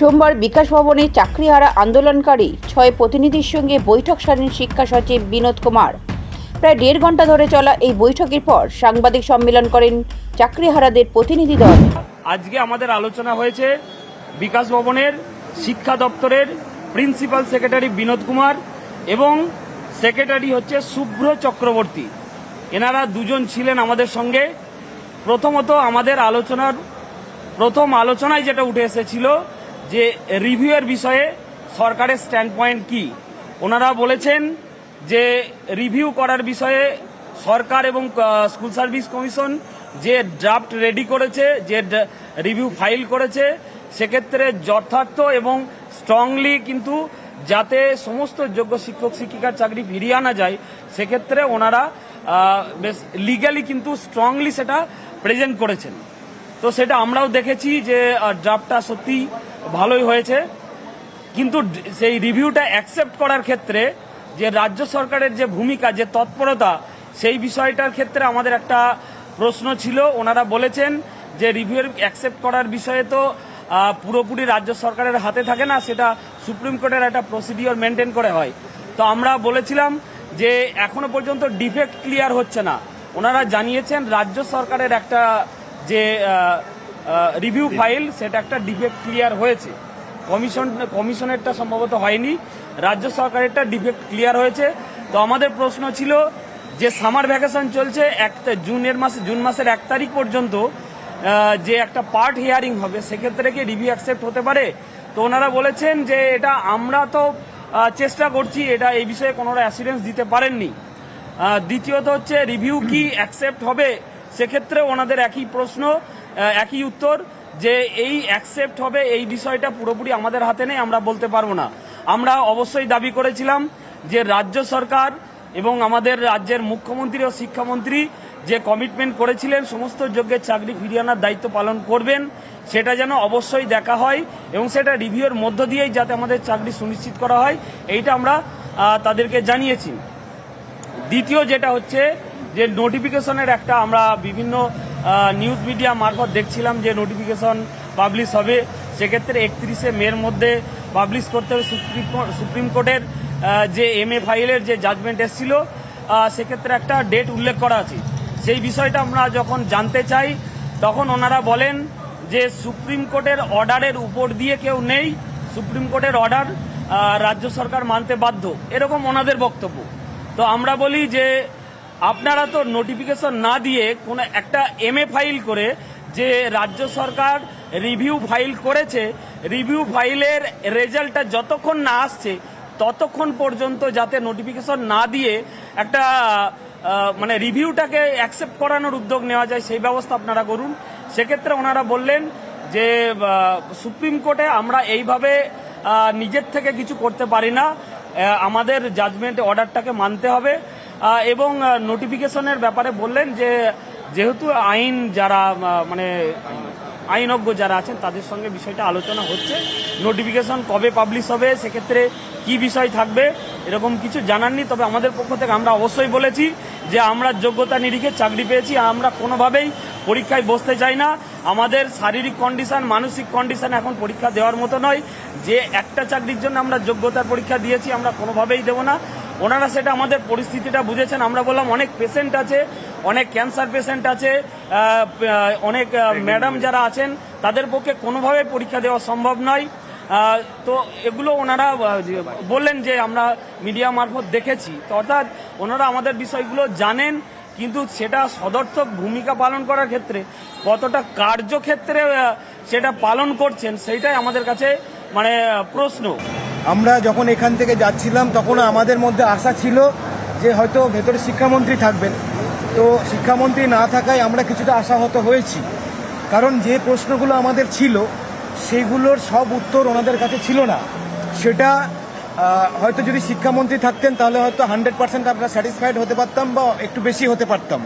সোমবার বিকাশ ভবনে চাকরিহারা আন্দোলনকারী ছয় প্রতিনিধির সঙ্গে বৈঠক সারেন শিক্ষা সচিব বিনোদ কুমার। প্রায় দেড় ঘণ্টা ধরে চলা এই বৈঠকের পর সাংবাদিক সম্মেলন করেন চাকরিহারাদের প্রতিনিধি দল। আজকে আমাদের আলোচনা হয়েছে বিকাশ ভবনের শিক্ষা দপ্তরের প্রিন্সিপাল সেক্রেটারি বিনোদ কুমার এবং সেক্রেটারি হচ্ছে শুভ্র চক্রবর্তী। এনারা দুজন ছিলেন আমাদের সঙ্গে। প্রথমত আমাদের আলোচনার, প্রথম আলোচনায় যেটা উঠে এসেছিল যে রিভিউয়ের বিষয়ে সরকারের স্ট্যান্ড পয়েন্ট কি? ওনারা বলেছেন যে রিভিউ করার বিষয়ে সরকার এবং স্কুল সার্ভিস কমিশন যে ড্রাফট রেডি করেছে, যে রিভিউ ফাইল করেছে, সেক্ষেত্রে যথার্থ এবং স্ট্রংলি কিন্তু যাতে সমস্ত যোগ্য শিক্ষক, শিক্ষিকার চাকরি ফিরিয়ে আনা যায়, সেক্ষেত্রে ওনারা বেশ লিগালি কিন্তু স্ট্রংলি সেটা প্রেজেন্ট করেছেন। তো সেটা আমরাও দেখেছি যে ড্রাফটটা সত্যি ভালোই হয়েছে। কিন্তু সেই রিভিউটা অ্যাকসেপ্ট করার ক্ষেত্রে যে রাজ্য সরকারের যে ভূমিকা, যে তৎপরতা, সেই বিষয়টার ক্ষেত্রে আমাদের একটা প্রশ্ন ছিল। ওনারা বলেছেন যে রিভিউ অ্যাকসেপ্ট করার বিষয়ে তো পুরোপুরি রাজ্য সরকারের হাতে থাকে না, সেটা সুপ্রিম কোর্টের একটা প্রসিডিওর মেনটেন করে হয়। তো আমরা বলেছিলাম যে এখনও পর্যন্ত ডিফেক্ট ক্লিয়ার হচ্ছে না। ওনারা জানিয়েছেন রাজ্য সরকারের একটা যে রিভিউ ফাইল সেটা একটা ডিফেক্ট ক্লিয়ার হয়েছে। কমিশন কমিশনেরটা সম্ভবত হয়নি, রাজ্য সরকারেরটা ডিফেক্ট ক্লিয়ার হয়েছে। তো আমাদের প্রশ্ন ছিল যে সামার ভ্যাকেশন চলছে, এক জুনের মাসে, জুন মাসের এক তারিখ পর্যন্ত যে একটা পার্ট হিয়ারিং হবে, সেক্ষেত্রে কি রিভিউ অ্যাকসেপ্ট হতে পারে? তো ওনারা বলেছেন যে, এটা আমরা তো চেষ্টা করছি, এটা এই বিষয়ে কোনো অ্যাসিডেন্স দিতে পারেননি। দ্বিতীয়ত হচ্ছে রিভিউ কি অ্যাকসেপ্ট হবে? সেক্ষেত্রে ওনাদের একই প্রশ্ন। একই উত্তর যে এই অ্যাকসেপ্ট হবে, এই বিষয়টা পুরোপুরি আমাদের হাতে নেই, আমরা বলতে পারব না। আমরা অবশ্যই দাবি করেছিলাম যে রাজ্য সরকার এবং আমাদের রাজ্যের মুখ্যমন্ত্রী ও শিক্ষামন্ত্রী যে কমিটমেন্ট করেছিলেন, সমস্ত যোগ্যের চাকরি ফিরিয়ে আনার দায়িত্ব পালন করবেন, সেটা যেন অবশ্যই দেখা হয় এবং সেটা রিভিউর মধ্য দিয়েই যাতে আমাদের চাকরি সুনিশ্চিত করা হয়, এইটা আমরা তাদেরকে জানিয়েছি। দ্বিতীয় যেটা হচ্ছে যে নোটিফিকেশনের একটা আমরা বিভিন্ন নিউজ মিডিয়া মারফত দেখছিলাম যে নোটিফিকেশন পাবলিশ হবে। সেক্ষেত্রে একত্রিশে মের মধ্যে পাবলিশ করতে হবে সুপ্রিম কোর্ট- কোর্টের যে এম এ ফাইলের যে জাজমেন্ট এসেছিল সেক্ষেত্রে একটা ডেট উল্লেখ করা আছে। সেই বিষয়টা আমরা যখন জানতে চাই, তখন ওনারা বলেন যে সুপ্রিম কোর্টের অর্ডারের উপর দিয়ে কেউ নেই। সুপ্রিম কোর্টের অর্ডার রাজ্য সরকার মানতে বাধ্য। এরকম ওনাদের বক্তব্য। তো আমরা বলি যে আপনারা তো নোটিফিকেশন না দিয়ে কোনো একটা এম ফাইল করে যে রাজ্য সরকার রিভিউ ফাইল করেছে রিভিউ ফাইলের রেজাল্টটা যতক্ষণ না আসছে, ততক্ষণ পর্যন্ত যাতে নোটিফিকেশন না দিয়ে একটা মানে রিভিউটাকে অ্যাকসেপ্ট করানোর উদ্যোগ নেওয়া যায়, সেই ব্যবস্থা আপনারা করুন। সেক্ষেত্রে ওনারা বললেন যে সুপ্রিম কোর্টে আমরা এইভাবে নিজের থেকে কিছু করতে পারি না। আমাদের জাজমেন্ট অর্ডারটাকে মানতে হবে। এবং নোটিফিকেশনের ব্যাপারে বললেন যে, যেহেতু আইন যারা মানে আইনজ্ঞ যারা আছেন, তাদের সঙ্গে বিষয়টা আলোচনা হচ্ছে। নোটিফিকেশন কবে পাবলিশ হবে, সেক্ষেত্রে কি বিষয় থাকবে, এরকম কিছু জানাননি। তবে আমাদের পক্ষ থেকে আমরা অবশ্যই বলেছি যে, আমরা যোগ্যতা নিরিখে চাকরি পেয়েছি আমরা কোনোভাবেই পরীক্ষায় বসতে চাই না। আমাদের শারীরিক কন্ডিশন মানসিক কন্ডিশন এখন পরীক্ষা দেওয়ার মতো নয়। যে একটা চাকরির জন্য আমরা যোগ্যতার পরীক্ষা দিয়েছি, আমরা কোনোভাবেই দেবো না। ওনারা সেটা আমাদের পরিস্থিতিটা বুঝেছেন। আমরা বললাম অনেক পেশেন্ট আছে অনেক ক্যান্সার পেশেন্ট আছে অনেক ম্যাডাম যারা আছেন তাদের পক্ষে কোনোভাবে পরীক্ষা দেওয়া সম্ভব নয়। তো এগুলো ওনারা বললেন যে আমরা মিডিয়া মারফত দেখেছি। তো অর্থাৎ ওনারা আমাদের বিষয়গুলো জানেন কিন্তু সেটা সদর্থক ভূমিকা পালন করার ক্ষেত্রে কতটা কার্যক্ষেত্রে সেটা পালন করছেন সেইটাই আমাদের কাছে মানে প্রশ্ন। আমরা যখন এখান থেকে যাচ্ছিলাম, তখন আমাদের মধ্যে আশা ছিল যে হয়তো ভেতরে শিক্ষামন্ত্রী থাকবেন। তো শিক্ষামন্ত্রী না থাকায় আমরা কিছুটা আশাহত হয়েছি। কারণ যে প্রশ্নগুলো আমাদের ছিল, সেগুলোর সব উত্তর ওনাদের কাছে ছিল না। সেটা হয়তো যদি শিক্ষামন্ত্রী থাকতেন, তাহলে হয়তো হান্ড্রেড পার্সেন্ট আমরা স্যাটিসফাইড হতে পারতাম বা একটু বেশি হতে পারতাম।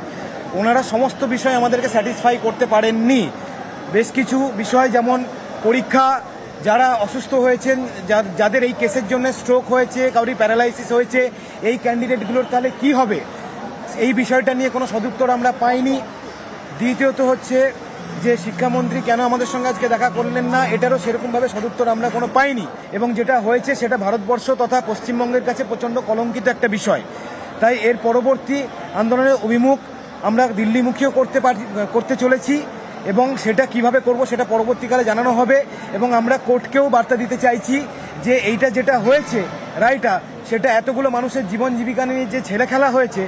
ওনারা সমস্ত বিষয় আমাদেরকে স্যাটিসফাই করতে পারেননি। বেশ কিছু বিষয় যেমন পরীক্ষা যারা অসুস্থ হয়েছেন যাদের এই কেসের জন্য স্ট্রোক হয়েছে, কাউরি প্যারালাইসিস হয়েছে, এই ক্যান্ডিডেটগুলোর তাহলে কি হবে? এই বিষয়টা নিয়ে কোনো সদুত্তর আমরা পাইনি। দ্বিতীয়ত হচ্ছে যে শিক্ষামন্ত্রী কেন আমাদের সঙ্গে আজকে দেখা করলেন না, এটারও সেরকমভাবে সদুত্তর আমরা কোনো পাইনি। এবং যেটা হয়েছে সেটা ভারতবর্ষ তথা পশ্চিমবঙ্গের কাছে প্রচণ্ড কলঙ্কিত একটা বিষয়। তাই এর পরবর্তী আন্দোলনের অভিমুখ আমরা দিল্লিমুখীও করতে করতে চলেছি। এবং সেটা কীভাবে করব সেটা পরবর্তীকালে জানানো হবে এবং আমরা কোর্টকেও বার্তা দিতে চাইছি যে এইটা যেটা হয়েছে, রায়টা, সেটা এতগুলো মানুষের জীবন জীবিকা নিয়ে যে ছেলে খেলা হয়েছে,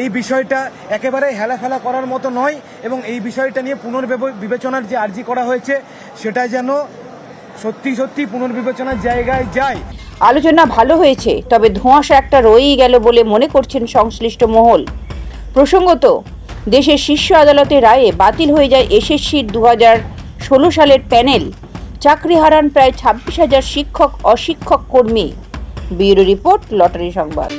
এই বিষয়টা একেবারে হেলাফেলা করার মতো নয় এবং এই বিষয়টা নিয়ে পুনর্বিবেচনার যে আর্জি করা হয়েছে, সেটা যেন সত্যি সত্যি পুনর্বিবেচনার জায়গায় যায়। আলোচনা ভালো হয়েছে, তবে ধোঁয়াশা একটা রয়েই গেল বলে মনে করছেন সংশ্লিষ্ট মহল। প্রসঙ্গত দেশের শীর্ষ আদালতের রায়ে বাতিল হয়ে যায় এসএসসির দু হাজার ষোলো সালের প্যানেল। চাকরি হারান প্রায় ছাব্বিশ হাজার শিক্ষক, অশিক্ষক কর্মী। ব্যুরো রিপোর্ট, লটারি সংবাদ।